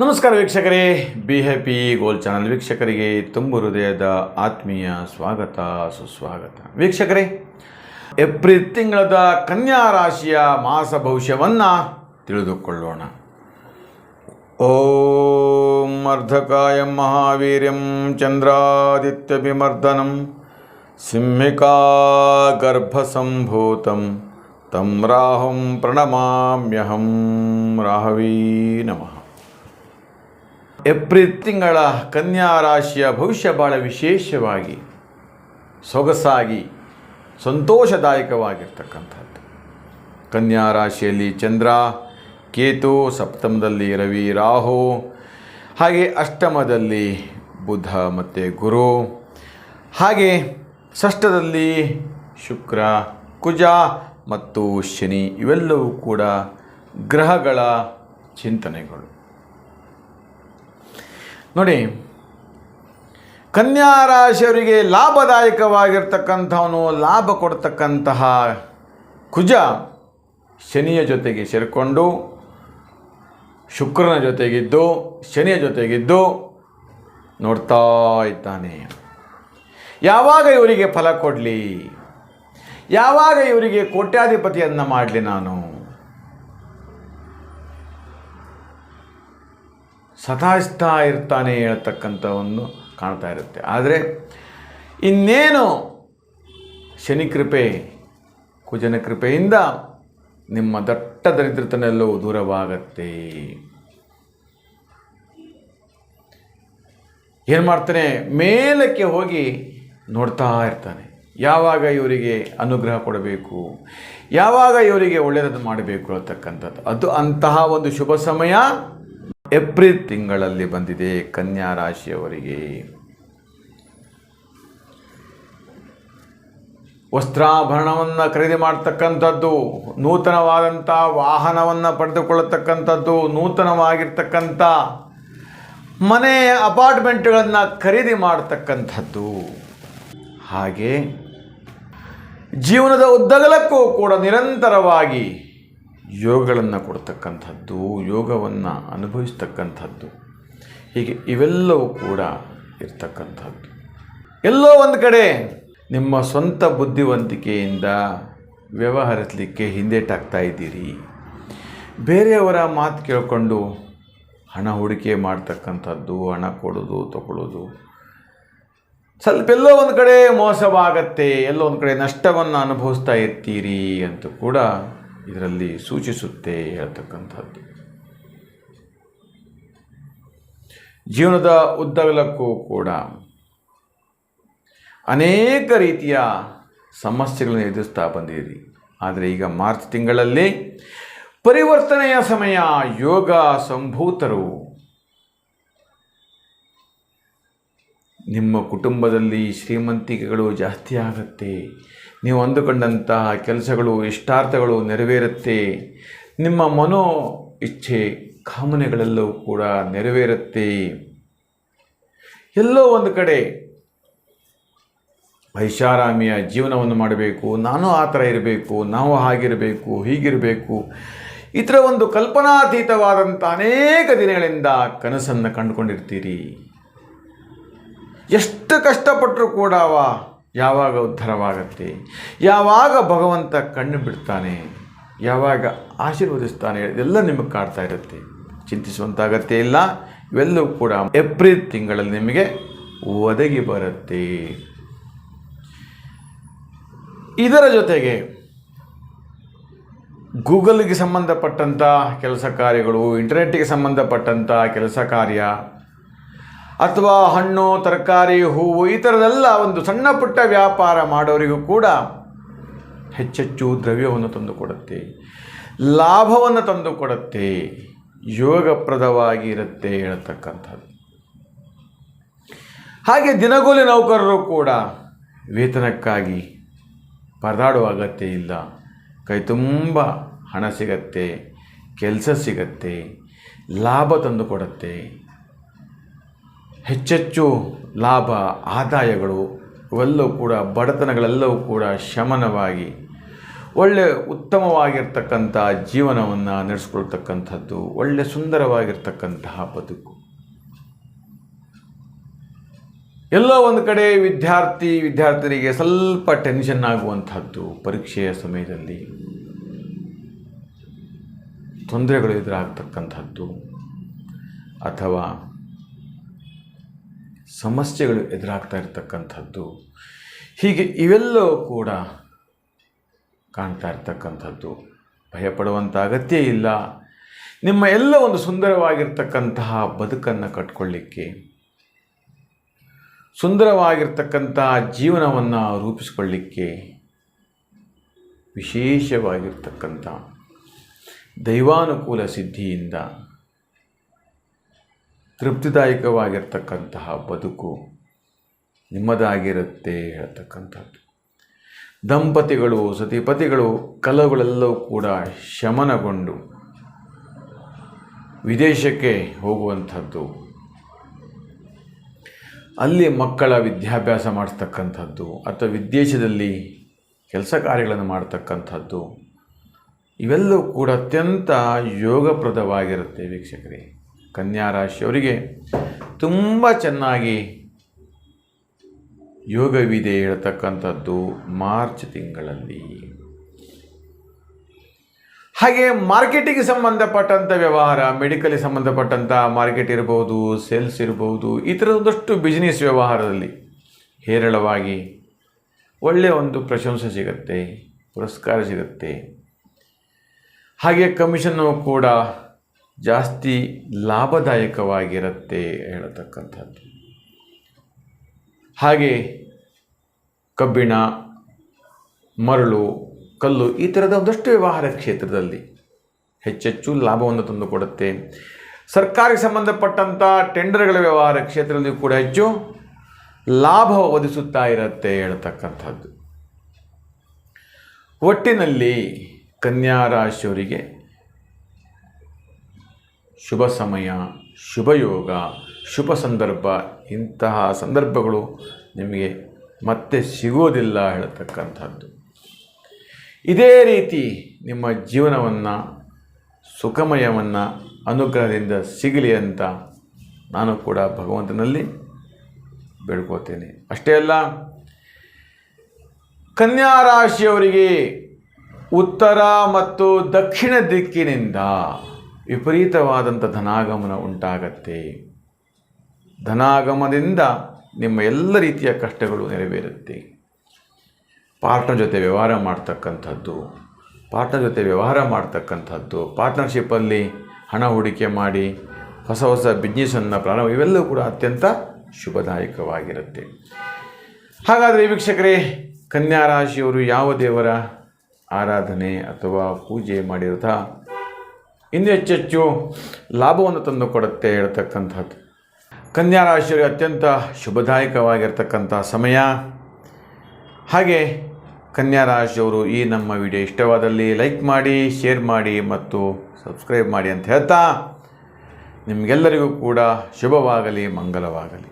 ನಮಸ್ಕಾರ ವೀಕ್ಷಕರೇ be happy goal channel ವೀಕ್ಷಕರಿಗೆ ತುಂಬು ಹೃದಯದ ಆತ್ಮೀಯ ಸ್ವಾಗತ, ಸುಸ್ವಾಗತ. ವೀಕ್ಷಕರೇ, ಏಪ್ರಿಲ್ ತಿಂಗಳದ ಕನ್ಯಾ ರಾಶಿಯ ಮಾಸ ಭವಿಷ್ಯವನ್ನು ತಿಳಿದುಕೊಳ್ಳೋಣ. ಓಂ ಅರ್ಧಕಾಯ ಮಹಾವೀರ್ಯಂ ಚಂದ್ರಾದಿತ್ಯಭಿಮರ್ದನಂ ಸಿಂಹಿಕಾ ಗರ್ಭಸಂಭೂತಂ ತಂ ರಾಹುಂ ಪ್ರಣಮಾಮ್ಯಹಂ ರಾಹವೀ ನಮಃ. ಏಪ್ರಿಲ್ ತಿಂಗಳ ಕನ್ಯಾ ರಾಶಿಯ ಭವಿಷ್ಯ ಭಾಳ ವಿಶೇಷವಾಗಿ ಸೊಗಸಾಗಿ ಸಂತೋಷದಾಯಕವಾಗಿರ್ತಕ್ಕಂಥದ್ದು. ಕನ್ಯಾ ರಾಶಿಯಲ್ಲಿ ಚಂದ್ರ, ಕೇತು, ಸಪ್ತಮದಲ್ಲಿ ರವಿ, ರಾಹು, ಹಾಗೆ ಅಷ್ಟಮದಲ್ಲಿ ಬುಧ ಮತ್ತು ಗುರು, ಹಾಗೆ ಷಷ್ಠದಲ್ಲಿ ಶುಕ್ರ, ಕುಜ ಮತ್ತು ಶನಿ ಇವೆಲ್ಲವೂ ಕೂಡ ಗ್ರಹಗಳ ಚಿಂತನೆಗಳು. ನೋಡಿ, ಕನ್ಯಾ ರಾಶಿಯವರಿಗೆ ಲಾಭದಾಯಕವಾಗಿರ್ತಕ್ಕಂಥವನು, ಲಾಭ ಕೊಡ್ತಕ್ಕಂತಹ ಕುಜ ಶನಿಯ ಜೊತೆಗೆ ಸೇರಿಕೊಂಡು, ಶುಕ್ರನ ಜೊತೆಗಿದ್ದು, ಶನಿಯ ಜೊತೆಗಿದ್ದು ನೋಡ್ತಾ ಇದ್ದಾನೆ. ಯಾವಾಗ ಇವರಿಗೆ ಫಲ ಕೊಡಲಿ? ಯಾವಾಗ ಇವರಿಗೆ ಕೋಟ್ಯಾಧಿಪತಿಯನ್ನು ಮಾಡಲಿ ನಾನು? ಸತಾಯಿಸ್ತಾ ಇರ್ತಾನೆ ಹೇಳ್ತಕ್ಕಂಥವನ್ನು ಕಾಣ್ತಾ ಇರುತ್ತೆ. ಆದರೆ ಇನ್ನೇನು ಶನಿ ಕೃಪೆ, ಕುಜನ ಕೃಪೆಯಿಂದ ನಿಮ್ಮ ದಟ್ಟ ದರಿದ್ರತನೆಲ್ಲವೂ ದೂರವಾಗತ್ತೆ. ಏನು ಮಾಡ್ತಾನೆ? ಮೇಲಕ್ಕೆ ಹೋಗಿ ನೋಡ್ತಾ ಇರ್ತಾನೆ. ಯಾವಾಗ ಇವರಿಗೆ ಅನುಗ್ರಹ ಕೊಡಬೇಕು? ಯಾವಾಗ ಇವರಿಗೆ ಒಳ್ಳೆಯದನ್ನು ಮಾಡಬೇಕು ಅಂತಕ್ಕಂಥದ್ದು. ಅದು ಅಂತಹ ಒಂದು ಶುಭ ಸಮಯ. ಏಪ್ರಿಲ್ ತಿಂಗಳಲ್ಲಿ ಬಂದಿದೆ ಕನ್ಯಾ ರಾಶಿಯವರಿಗೆ. ವಸ್ತ್ರಾಭರಣವನ್ನು ಖರೀದಿ ಮಾಡ್ತಕ್ಕಂಥದ್ದು ನೂತನವಾದಂಥ ವಾಹನವನ್ನು ಪಡೆದುಕೊಳ್ಳತಕ್ಕಂಥದ್ದು, ನೂತನವಾಗಿರ್ತಕ್ಕಂಥ ಮನೆ ಅಪಾರ್ಟ್ಮೆಂಟ್ಗಳನ್ನು ಖರೀದಿ ಮಾಡ್ತಕ್ಕಂಥದ್ದು. ಹಾಗೆ ಜೀವನದ ಉದ್ದಗಲಕ್ಕೂ ಕೂಡ ನಿರಂತರವಾಗಿ ಯೋಗಗಳನ್ನು ಕೊಡ್ತಕ್ಕಂಥದ್ದು, ಯೋಗವನ್ನು ಅನುಭವಿಸ್ತಕ್ಕಂಥದ್ದು, ಹೀಗೆ ಇವೆಲ್ಲವೂ ಕೂಡ ಇರ್ತಕ್ಕಂಥದ್ದು. ಎಲ್ಲೋ ಒಂದು ಕಡೆ ನಿಮ್ಮ ಸ್ವಂತ ಬುದ್ಧಿವಂತಿಕೆಯಿಂದ ವ್ಯವಹರಿಸಲಿಕ್ಕೆ ಹಿಂದೇಟಾಗ್ತಾ ಇದ್ದೀರಿ. ಬೇರೆಯವರ ಮಾತು ಕೇಳಿಕೊಂಡು ಹಣ ಹೂಡಿಕೆ ಮಾಡ್ತಕ್ಕಂಥದ್ದು, ಹಣ ಕೊಡೋದು, ತಗೊಳ್ಳೋದು. ಸ್ವಲ್ಪ ಎಲ್ಲೋ ಒಂದು ಕಡೆ ಮೋಸವಾಗತ್ತೆ, ಎಲ್ಲೋ ಒಂದು ಕಡೆ ನಷ್ಟವನ್ನು ಅನುಭವಿಸ್ತಾ ಇರ್ತೀರಿ ಅಂತ ಕೂಡ ಇದರಲ್ಲಿ ಸೂಚಿಸುತ್ತೆ ಹೇಳ್ತಕ್ಕಂಥದ್ದು. ಜೀವನದ ಉದ್ದಗಲಕ್ಕೂ ಕೂಡ ಅನೇಕ ರೀತಿಯ ಸಮಸ್ಯೆಗಳನ್ನು ಎದುರಿಸ್ತಾ ಬಂದಿರಿ. ಆದರೆ ಈಗ ಮಾರ್ಚ್ ತಿಂಗಳಲ್ಲಿ ಪರಿವರ್ತನೆಯ ಸಮಯ ಯೋಗ ಸಂಭೂತರು ನಿಮ್ಮ ಕುಟುಂಬದಲ್ಲಿ ಶ್ರೀಮಂತಿಕೆಗಳು ಜಾಸ್ತಿ ಆಗುತ್ತೆ. ನೀವು ಅಂದುಕೊಂಡಂತಹ ಕೆಲಸಗಳು, ಇಷ್ಟಾರ್ಥಗಳು ನೆರವೇರುತ್ತೆ. ನಿಮ್ಮ ಮನೋ ಇಚ್ಛೆ ಕಾಮನೆಗಳೆಲ್ಲವೂ ಕೂಡ ನೆರವೇರುತ್ತೆ. ಎಲ್ಲೋ ಒಂದು ಕಡೆ ಐಷಾರಾಮಿಯ ಜೀವನವನ್ನು ಮಾಡಬೇಕು. ನಾನು ಆ ಥರ ಇರಬೇಕು, ನಾವು ಹಾಗಿರಬೇಕು, ಹೀಗಿರಬೇಕು. ಇತರ ಒಂದು ಕಲ್ಪನಾತೀತವಾದಂಥ ಅನೇಕ ದಿನಗಳಿಂದ ಕನಸನ್ನು ಕಂಡುಕೊಂಡಿರ್ತೀರಿ. ಎಷ್ಟು ಕಷ್ಟಪಟ್ಟರೂ ಕೂಡ ಅವ ಯಾವಾಗ ಉದ್ಧಾರವಾಗತ್ತೆ? ಯಾವಾಗ ಭಗವಂತ ಕಣ್ಣು ಬಿಡ್ತಾನೆ? ಯಾವಾಗ ಆಶೀರ್ವದಿಸ್ತಾನೆ? ಇದೆಲ್ಲ ನಿಮಗೆ ಕಾಡ್ತಾ ಇರುತ್ತೆ. ಚಿಂತಿಸುವಂಥ ಅಗತ್ಯ ಇಲ್ಲ. ಇವೆಲ್ಲವೂ ಕೂಡ ಏಪ್ರಿಲ್ ತಿಂಗಳಲ್ಲಿ ನಿಮಗೆ ಒದಗಿ ಬರುತ್ತೆ. ಇದರ ಜೊತೆಗೆ ಗೂಗಲ್ಗೆ ಸಂಬಂಧಪಟ್ಟಂಥ ಕೆಲಸ ಕಾರ್ಯಗಳು, ಇಂಟರ್ನೆಟ್ಗೆ ಸಂಬಂಧಪಟ್ಟಂಥ ಕೆಲಸ ಕಾರ್ಯ ಅಥವಾ ಹಣ್ಣು, ತರಕಾರಿ, ಹೂವು, ಈ ಥರದೆಲ್ಲ ಒಂದು ಸಣ್ಣ ಪುಟ್ಟ ವ್ಯಾಪಾರ ಮಾಡೋರಿಗೂ ಕೂಡ ಹೆಚ್ಚೆಚ್ಚು ದ್ರವ್ಯವನ್ನು ತಂದುಕೊಡುತ್ತೆ ಲಾಭವನ್ನು ತಂದುಕೊಡುತ್ತೆ ಯೋಗಪ್ರದವಾಗಿ ಇರುತ್ತೆ ಹೇಳ್ತಕ್ಕಂಥದ್ದು. ಹಾಗೆ ದಿನಗೂಲಿ ನೌಕರರು ಕೂಡ ವೇತನಕ್ಕಾಗಿ ಪರದಾಡುವ ಅಗತ್ಯ ಇಲ್ಲ. ಕೈ ತುಂಬ ಹಣ ಸಿಗತ್ತೆ, ಕೆಲಸ ಸಿಗತ್ತೆ, ಲಾಭ ತಂದುಕೊಡುತ್ತೆ ಹೆಚ್ಚೆಚ್ಚು ಲಾಭ, ಆದಾಯಗಳು ಇವೆಲ್ಲವೂ ಕೂಡ ಬಡತನಗಳೆಲ್ಲವೂ ಕೂಡ ಶಮನವಾಗಿ, ಒಳ್ಳೆ ಉತ್ತಮವಾಗಿರ್ತಕ್ಕಂಥ ಜೀವನವನ್ನು ನಡೆಸ್ಕೊಳ್ತಕ್ಕಂಥದ್ದು, ಒಳ್ಳೆ ಸುಂದರವಾಗಿರ್ತಕ್ಕಂತಹ ಬದುಕು. ಎಲ್ಲೋ ಒಂದು ಕಡೆ ವಿದ್ಯಾರ್ಥಿ, ವಿದ್ಯಾರ್ಥಿನಿಗೆ ಸ್ವಲ್ಪ ಟೆನ್ಷನ್ ಆಗುವಂಥದ್ದು ಪರೀಕ್ಷೆಯ ಸಮಯದಲ್ಲಿ. ತೊಂದರೆಗಳು ಎದುರಾಗ್ತಕ್ಕಂಥದ್ದು ಅಥವಾ ಸಮಸ್ಯೆಗಳು ಎದುರಾಗ್ತಾ ಇರತಕ್ಕಂಥದ್ದು, ಹೀಗೆ ಇವೆಲ್ಲವೂ ಕೂಡ ಕಾಣ್ತಾ ಇರ್ತಕ್ಕಂಥದ್ದು. ಭಯಪಡುವಂಥ ಅಗತ್ಯ ಇಲ್ಲ. ನಿಮ್ಮ ಎಲ್ಲ ಒಂದು ಸುಂದರವಾಗಿರ್ತಕ್ಕಂತಹ ಬದುಕನ್ನು ಕಟ್ಕೊಳ್ಳಿಕ್ಕೆ ಸುಂದರವಾಗಿರ್ತಕ್ಕಂತಹ ಜೀವನವನ್ನು ರೂಪಿಸ್ಕೊಳ್ಳಿಕ್ಕೆ ವಿಶೇಷವಾಗಿರ್ತಕ್ಕಂಥ ದೈವಾನುಕೂಲ ಸಿದ್ಧಿಯಿಂದ ತೃಪ್ತಿದಾಯಕವಾಗಿರ್ತಕ್ಕಂತಹ ಬದುಕು ನಿಮ್ಮದಾಗಿರುತ್ತೆ ಹೇಳ್ತಕ್ಕಂಥದ್ದು ದಂಪತಿಗಳು, ಸತಿಪತಿಗಳು ಕಲಗಳೆಲ್ಲವೂ ಕೂಡ ಶಮನಗೊಂಡು ವಿದೇಶಕ್ಕೆ ಹೋಗುವಂಥದ್ದು. ಅಲ್ಲಿ ಮಕ್ಕಳ ವಿದ್ಯಾಭ್ಯಾಸ ಮಾಡಿಸ್ತಕ್ಕಂಥದ್ದು ಅಥವಾ ವಿದೇಶದಲ್ಲಿ ಕೆಲಸ ಕಾರ್ಯಗಳನ್ನು ಮಾಡ್ತಕ್ಕಂಥದ್ದು. ಇವೆಲ್ಲವೂ ಕೂಡ ಅತ್ಯಂತ ಯೋಗಪ್ರದವಾಗಿರುತ್ತೆ ವೀಕ್ಷಕರೇ. ಕನ್ಯಾ ರಾಶಿಯವರಿಗೆ ತುಂಬ ಚೆನ್ನಾಗಿ ಯೋಗವಿದೆ ಹೇಳ್ತಕ್ಕಂಥದ್ದು ಮಾರ್ಚ್ ತಿಂಗಳಲ್ಲಿ. ಹಾಗೆ ಮಾರ್ಕೆಟಿಗೆ ಸಂಬಂಧಪಟ್ಟಂಥ ವ್ಯವಹಾರ ಮೆಡಿಕಲ್ಗೆ ಸಂಬಂಧಪಟ್ಟಂಥ ಮಾರ್ಕೆಟ್ ಇರ್ಬೋದು, ಸೇಲ್ಸ್ ಇರ್ಬೋದು, ಈ ಥರದೊಂದಷ್ಟು ಬಿಸ್ನೆಸ್ ವ್ಯವಹಾರದಲ್ಲಿ ಹೇರಳವಾಗಿ ಒಳ್ಳೆಯ ಒಂದು ಪ್ರಶಂಸೆ ಸಿಗುತ್ತೆ, ಪುರಸ್ಕಾರ ಸಿಗುತ್ತೆ. ಹಾಗೆ ಕಮಿಷನ್ನು ಕೂಡ ಜಾಸ್ತಿ ಲಾಭದಾಯಕವಾಗಿರುತ್ತೆ ಹೇಳತಕ್ಕಂಥದ್ದು. ಹಾಗೆ ಕಬ್ಬಿಣ, ಮರಳು, ಕಲ್ಲು ಈ ಥರದ ಒಂದಷ್ಟು ವ್ಯವಹಾರ ಕ್ಷೇತ್ರದಲ್ಲಿ ಹೆಚ್ಚೆಚ್ಚು ಲಾಭವನ್ನು ತಂದುಕೊಡುತ್ತೆ ಸರ್ಕಾರಕ್ಕೆ ಸಂಬಂಧಪಟ್ಟಂಥ ಟೆಂಡರ್ಗಳ ವ್ಯವಹಾರ ಕ್ಷೇತ್ರದಲ್ಲಿ ಕೂಡ ಹೆಚ್ಚು ಲಾಭ ಒದಗಿಸುತ್ತಾ ಇರುತ್ತೆ ಹೇಳ್ತಕ್ಕಂಥದ್ದು. ಒಟ್ಟಿನಲ್ಲಿ ಕನ್ಯಾ ರಾಶಿಯವರಿಗೆ ಶುಭ ಸಮಯ ಶುಭಯೋಗ ಶುಭ ಸಂದರ್ಭ, ಇಂತಹ ಸಂದರ್ಭಗಳು ನಿಮಗೆ ಮತ್ತೆ ಸಿಗೋದಿಲ್ಲ ಹೇಳತಕ್ಕಂಥದ್ದು. ಇದೇ ರೀತಿ ನಿಮ್ಮ ಜೀವನವನ್ನು, ಸುಖಮಯವನ್ನು, ಅನುಗ್ರಹದಿಂದ ಸಿಗಲಿ ಅಂತ ನಾನು ಕೂಡ ಭಗವಂತನಲ್ಲಿ ಬೇಡ್ಕೋತೇನೆ. ಅಷ್ಟೇ ಅಲ್ಲ, ಕನ್ಯಾ ರಾಶಿಯವರಿಗೆ ಉತ್ತರ ಮತ್ತು ದಕ್ಷಿಣ ದಿಕ್ಕಿನಿಂದ ವಿಪರೀತವಾದಂಥ ಧನಾಗಮನ ಉಂಟಾಗತ್ತೆ. ಧನಾಗಮನದಿಂದ ನಿಮ್ಮ ಎಲ್ಲ ರೀತಿಯ ಕಷ್ಟಗಳು ನೆರವೇರುತ್ತೆ. ಪಾರ್ಟ್ನರ್ ಜೊತೆ ವ್ಯವಹಾರ ಮಾಡ್ತಕ್ಕಂಥದ್ದು, ಪಾರ್ಟ್ನರ್ ಜೊತೆ ವ್ಯವಹಾರ ಮಾಡ್ತಕ್ಕಂಥದ್ದು, ಪಾರ್ಟ್ನರ್ಶಿಪ್ಪಲ್ಲಿ ಹಣ ಹೂಡಿಕೆ ಮಾಡಿ, ಹೊಸ ಹೊಸ ಬಿಸ್ನೆಸ್ಸನ್ನು ಪ್ರಾರಂಭ, ಇವೆಲ್ಲವೂ ಕೂಡ ಅತ್ಯಂತ ಶುಭದಾಯಕವಾಗಿರುತ್ತೆ. ಹಾಗಾದರೆ ವೀಕ್ಷಕರೇ ಕನ್ಯಾ ರಾಶಿಯವರು ಯಾವ ದೇವರ ಆರಾಧನೆ ಅಥವಾ ಪೂಜೆ ಮಾಡಿರುತ್ತಾ ಇನ್ನೂ ಹೆಚ್ಚೆಚ್ಚು ಲಾಭವನ್ನು ತಂದು ಕೊಡುತ್ತೆ ಹೇಳ್ತಕ್ಕಂಥದ್ದು. ಕನ್ಯಾ ರಾಶಿಯವರಿಗೆ ಅತ್ಯಂತ ಶುಭದಾಯಕವಾಗಿರ್ತಕ್ಕಂಥ ಸಮಯ. ಹಾಗೆ ಕನ್ಯಾ ರಾಶಿಯವರು ಈ ನಮ್ಮ ವಿಡಿಯೋ ಇಷ್ಟವಾದಲ್ಲಿ ಲೈಕ್ ಮಾಡಿ, ಶೇರ್ ಮಾಡಿ ಮತ್ತು ಸಬ್ಸ್ಕ್ರೈಬ್ ಮಾಡಿ ಅಂತ ಹೇಳ್ತಾ ನಿಮಗೆಲ್ಲರಿಗೂ ಕೂಡ ಶುಭವಾಗಲಿ, ಮಂಗಲವಾಗಲಿ.